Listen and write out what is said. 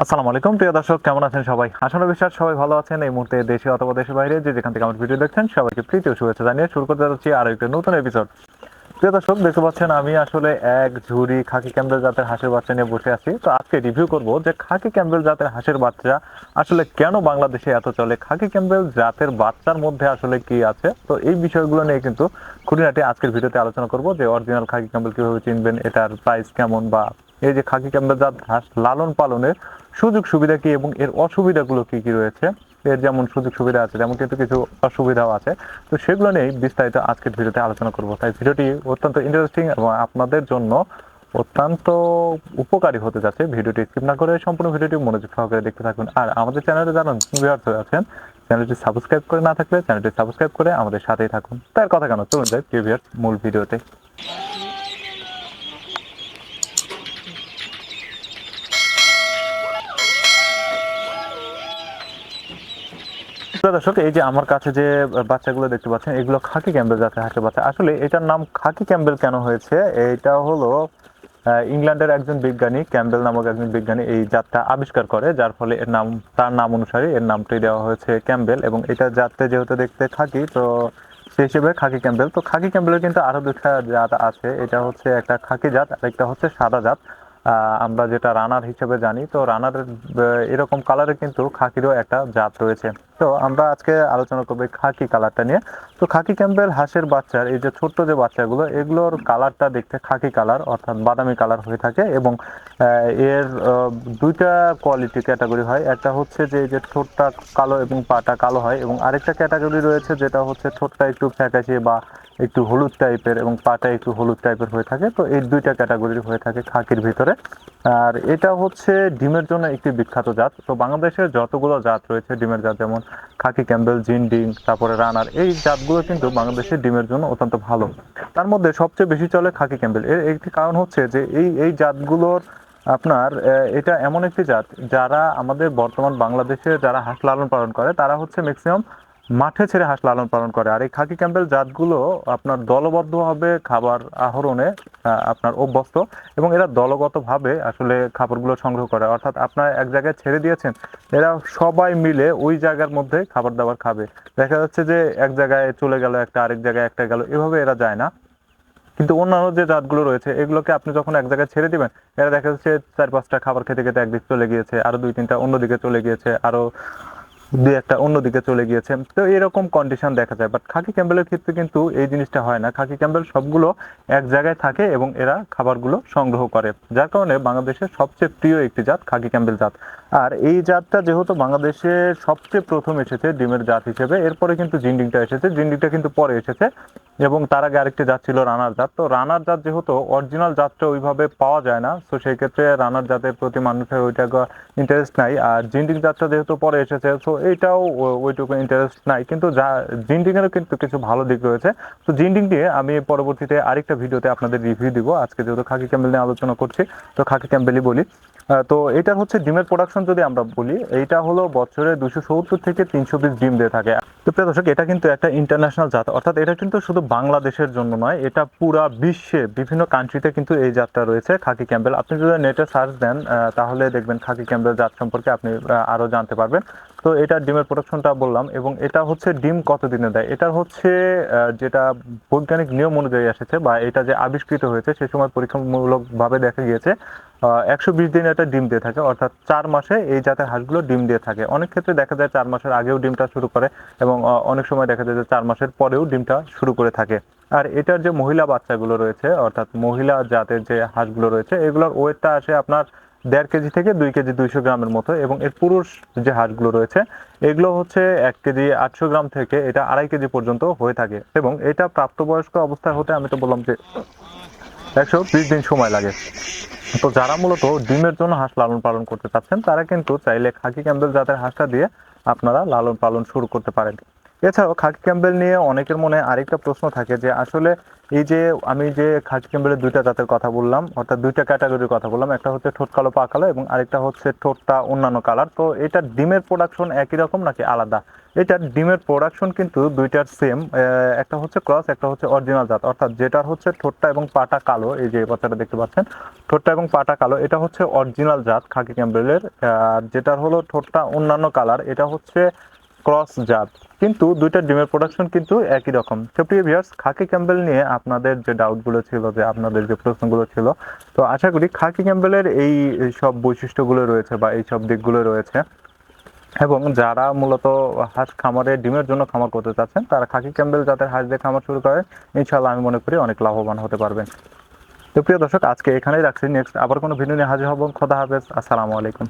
আসসালামু আলাইকুম। প্রিয় দর্শক, কেমন আছেন সবাই? আশানো বিশ্বাস, সবাই ভালো আছেন। এই মুহূর্তে দেশে অথবা দেশের বাইরে যে যেখান থেকে আমার ভিডিও দেখছেন, সবাইকে প্রীতি ও শুভেচ্ছা জানিয়ে শুরু করতে যাচ্ছি আরও একটা নতুন এপিসোড প্রিয় দর্শক, দেখতে পাচ্ছেন আমি আসলে এক ঝুড়ি খাকি ক্যাম্বেল জাতের হাঁসের বাচ্চা নিয়ে বসে আছি। তো আজকে রিভিউ করব যে খাকি ক্যাম্বেল জাতের হাঁসের বাচ্চা আসলে কেন বাংলাদেশে এত চলে? খাকি ক্যাম্বেল জাতের বাচ্চার মধ্যে আসলে কি আছে? তো এই বিষয়গুলো নিয়ে কিন্তু খুঁটিনাটি আজকের ভিডিওতে আলোচনা করব যে অরিজিনাল খাকি ক্যাম্বেল কীভাবে চিনবেন, এটার প্রাইস কেমন বা এই যে খাকি ক্যাম্বেল জাত হাঁস লালন পালনের সুযোগ সুবিধা কি এবং এর অসুবিধাগুলো কি কি রয়েছে? এর যেমন সুযোগ সুবিধা আছে, তেমন কিন্তু কিছু অসুবিধাও আছে। তো সেগুলো নিয়ে বিস্তারিত আজকের ভিডিওতে আলোচনা করব। তাই ভিডিওটি অত্যন্ত ইন্টারেস্টিং এবং আপনাদের জন্য অত্যন্ত উপকারী হতে যাচ্ছে। ভিডিওটি স্কিপ না করে সম্পূর্ণ ভিডিওটি মনোযোগ সহকারে দেখতে থাকুন। আর আমাদের চ্যানেলে ভিউয়ার্স হয়ে আছেন, চ্যানেলটি সাবস্ক্রাইব করে না থাকলে চ্যানেলটি সাবস্ক্রাইব করে আমাদের সাথেই থাকুন। তার কথা কেন চলুন যাই প্রিভিয়াস মূল ভিডিওতে। দর্শক, এই যে আমার কাছে যে বাচ্চাগুলো দেখতে পাচ্ছেন, এগুলো খাকি ক্যাম্বেল জাতের হাঁসের বাচ্চা। আসলে এটার নাম খাকি ক্যাম্বেল কেন হয়েছে? এটা হলো ইংল্যান্ডের একজন বিজ্ঞানী, ক্যাম্বেল নামক একজন বিজ্ঞানী এই জাতটা আবিষ্কার করে, যার ফলে এর নাম, তার নাম অনুসারে এর নামটি দেওয়া হয়েছে ক্যাম্বেল। এবং এটা জাতটা যেহেতু দেখতে খাকি, তো সেই হিসেবে খাকি ক্যাম্বেল। তো খাকি ক্যাম্বেলের কিন্তু আরও দুটা জাত আছে। এটা হচ্ছে একটা খাকি জাত আর একটা হচ্ছে সাদা জাত। আমরা যেটা রানার হিসেবে জানি, তো রানার এরকম কালারের কিন্তু খাকিরও একটা জাত রয়েছে। তো আমরা আজকে আলোচনা করব খাকি কালারটা নিয়ে। তো খাকি ক্যাম্পের হাঁসের বাচ্চার, এই যে ছোট্ট যে বাচ্চাগুলো, এগুলোর কালারটা দেখতে খাকি কালার অর্থাৎ বাদামি কালার হয়ে থাকে এবং এর দুইটা কোয়ালিটি ক্যাটাগরি হয়। একটা হচ্ছে যে যে ঠোঁটটা কালো এবং পাটা কালো হয় এবং আরেকটা ক্যাটাগরি রয়েছে যেটা হচ্ছে ঠোঁটটা একটু ফ্যাকাশে বা একটু হলুদ টাইপের এবং পাটা একটু হলুদ টাইপের হয়ে থাকে, তো এই দুইটা ক্যাটাগরির হয়ে থাকে খাকির ভিতরে। আর এটা হচ্ছে ডিমের জন্য একটি বিখ্যাত জাত। তো বাংলাদেশের যতগুলো জাত রয়েছে ডিমের জাত, যেমন খাকি ক্যাম্বেল, জিন ডিং তারপরে রানার, এই জাতগুলো কিন্তু বাংলাদেশের ডিমের জন্য অত্যন্ত ভালো। তার মধ্যে সবচেয়ে বেশি চলে খাকি ক্যাম্বেল। এর একটি কারণ হচ্ছে যে এই এই জাতগুলোর আপনার এটা এমন একটি জাত যারা আমাদের বর্তমান বাংলাদেশে যারা হাঁস লালন পালন করে, তারা হচ্ছে ম্যাক্সিমাম মাঠে ছেড়ে হাঁস লালন পালন করে। আর এই খাকি ক্যাম্পেল জাতগুলো আপনার দলবদ্ধভাবে খাবার আহরণে আহ, আপনার অভ্যস্ত এবং এরা দলগতভাবে আসলে খাবারগুলো সংগ্রহ করে। অর্থাৎ আপনার এক জায়গায় ছেড়ে দিয়েছেন এরা সবাই মিলে ওই জায়গার মধ্যে খাবার দাবার খাবে। দেখা যাচ্ছে যে এক জায়গায় চলে গেল একটা আরেক জায়গায় একটা গেল এভাবে এরা যায় না। কিন্তু অন্যান্য যে জাতগুলো রয়েছে এগুলোকে আপনি যখন এক জায়গায় ছেড়ে দিবেন এরা দেখা যাচ্ছে চার পাঁচটা খাবার খেতে খেতে একদিকে চলে গিয়েছে আরও দুই তিনটা অন্যদিকে চলে গিয়েছে আরও দুই একটা অন্যদিকে চলে গিয়েছে। তো এরকম কন্ডিশন দেখা যায়। বাট খাকি ক্যাম্বেলের ক্ষেত্রে কিন্তু এই জিনিসটা হয় না। খাকি ক্যাম্বেল সবগুলো এক জায়গায় থাকে এবং এরা খাবারগুলো সংগ্রহ করে। যার কারণে বাংলাদেশের সবচেয়ে প্রিয় একটি জাত খাকি ক্যাম্বেল জাত। আর এই জাতটা যেহেতু বাংলাদেশে সবচেয়ে প্রথম এসেছে ডিমের জাত হিসেবে, এরপরে কিন্তু জিন্ডিংটা এসেছে। জিন্ডিংটা কিন্তু পরে এসেছে এবং তার আগে আরেকটি জাত ছিল রানার জাত। তো রানার জাত যেহেতু অরিজিনাল জাতটা ওইভাবে পাওয়া যায় না, তো সেই ক্ষেত্রে রানার জাতের প্রতি মানুষের ওইটা ইন্টারেস্ট নাই। আর জিন্ডিং জাতটা যেহেতু পরে এসেছে, তো এইটাও ও- ওইটুকু ইন্টারেস্ট নাই। কিন্তু যা জিন্ডিং এরও কিন্তু কিছু ভালো দিক রয়েছে। তো জিন্ডিং দিয়ে আমি পরবর্তীতে আরেকটা ভিডিওতে আপনাদের রিভিউ দিব। আজকে যেহেতু খাকি ক্যাম্বেল নিয়ে আলোচনা করছি, তো খাকি ক্যাম্বেলই বলি। তো এটার হচ্ছে ডিমের প্রোডাকশন যদি আমরা বলি, এইটা হলো বছরে দুশো সত্তর থেকে তিনশো পিস ডিম দিয়ে থাকে। তো প্রিয় দর্শক, এটা কিন্তু একটা ইন্টারন্যাশনাল জাত। অর্থাৎ এটা কিন্তু শুধু বাংলাদেশের জন্য নয়, এটা পুরা বিশ্বে বিভিন্ন কান্ট্রিতে কিন্তু এই জাতটা রয়েছে, খাকি ক্যাম্বেল। আপনি যদি নেটে সার্চ দেন তাহলে দেখবেন খাকি ক্যাম্বেল জাত সম্পর্কে আপনি আরও জানতে পারবেন। তো এটা ডিমের প্রোডাকশনটা বললাম, এবং এটা হচ্ছে ডিম কত দিনে দেয়? এটা হচ্ছে যেটা বৈজ্ঞানিক নিয়ম অনুযায়ী এসেছে, বা এটা যে আবিষ্কৃত হয়েছে, সে সময় পরীক্ষামূলকভাবে দেখা গিয়েছে একশো বিশ দিন এটা ডিম দিয়ে থাকে, অর্থাৎ চার মাসে এই জাতের হাঁসগুলো ডিম দিয়ে থাকে। অনেক ক্ষেত্রে দেখা যায় চার মাসের আগেও ডিমটা শুরু করে এবং অনেক সময় দেখা যায় যে চার মাসের পরেও ডিমটা শুরু করে থাকে। আর এটার যে মহিলা বাচ্চাগুলো রয়েছে, অর্থাৎ মহিলা জাতের যে হাঁসগুলো রয়েছে, এগুলোর ওয়েটটা আসে আপনার দেড় কেজি থেকে দুই কেজি দুইশো গ্রামের মতো এবং এর পুরুষ যে হাঁসগুলো রয়েছে, এগুলো হচ্ছে এক কেজি আটশো গ্রাম থেকে এটা আড়াই কেজি পর্যন্ত হয়ে থাকে। এবং এটা প্রাপ্তবয়স্ক অবস্থায় হতে আমি তো বললাম যে একশো বিশ দিন সময় লাগে। তো যারা মূলত ডিমের জন্য হাঁস লালন পালন করতে চাচ্ছেন, তারা কিন্তু চাইলে খাকি ক্যাম্বেল জাতের হাঁসটা দিয়ে আপনারা লালন পালন শুরু করতে পারেন। এছাড়াও খাকি ক্যাম্বেল নিয়ে অনেকের মনে আরেকটা প্রশ্ন থাকে যে আসলে এই যে আমি যে খাকি ক্যাম্বেলের দুইটা জাতের কথা বললাম, অর্থাৎ দুইটা ক্যাটাগরির কথা বললাম, একটা হচ্ছে ঠোঁট কালো, পা কালো এবং আরেকটা হচ্ছে ঠোঁটটা অন্যান্য কালার। তো এটা ডিমের প্রোডাকশন একই রকম নাকি আলাদা? এটার ডিমের প্রোডাকশন কিন্তু দুইটার সেম একটা হচ্ছে ক্রস একটা হচ্ছে অরিজিনাল জাত। অর্থাৎ যেটার হচ্ছে ঠোঁটটা এবং পাটা কালো, এই যে বাচ্চাটা দেখতে পাচ্ছেন, ঠোঁটটা এবং পাটা কালো, এটা হচ্ছে অরিজিনাল জাত খাকি ক্যাম্বেলের আর যেটার হলো ঠোঁটটা অন্যান্য কালার, এটা হচ্ছে ক্রস জাত। কিন্তু দুইটা ডিমের প্রোডাকশন কিন্তু একই রকম। তো প্রিয় ভিউয়ার্স খাকি ক্যাম্বেল নিয়ে আপনাদের যে ডাউটগুলো ছিল, যে আপনাদের যে প্রশ্নগুলো ছিল, তো আশা করি খাকি ক্যাম্বেলের এই সব বৈশিষ্ট্যগুলো রয়েছে বা এই সব দিকগুলো রয়েছে। এবং যারা মূলত হাঁস খামারে ডিমের জন্য খামার করতে চাচ্ছেন, তারা খাকি ক্যাম্বেল যাদের হাঁস দিয়ে খামার শুরু করে ইনশাল্লাহ আমি মনে করি অনেক লাভবান হতে পারবেন। তো প্রিয় দর্শক, আজকে এখানেই রাখছি। নেক্সট আবার কোনো ভিডিও নিয়ে হাজির হব। খোদা হাফেজ। আসসালামু আলাইকুম।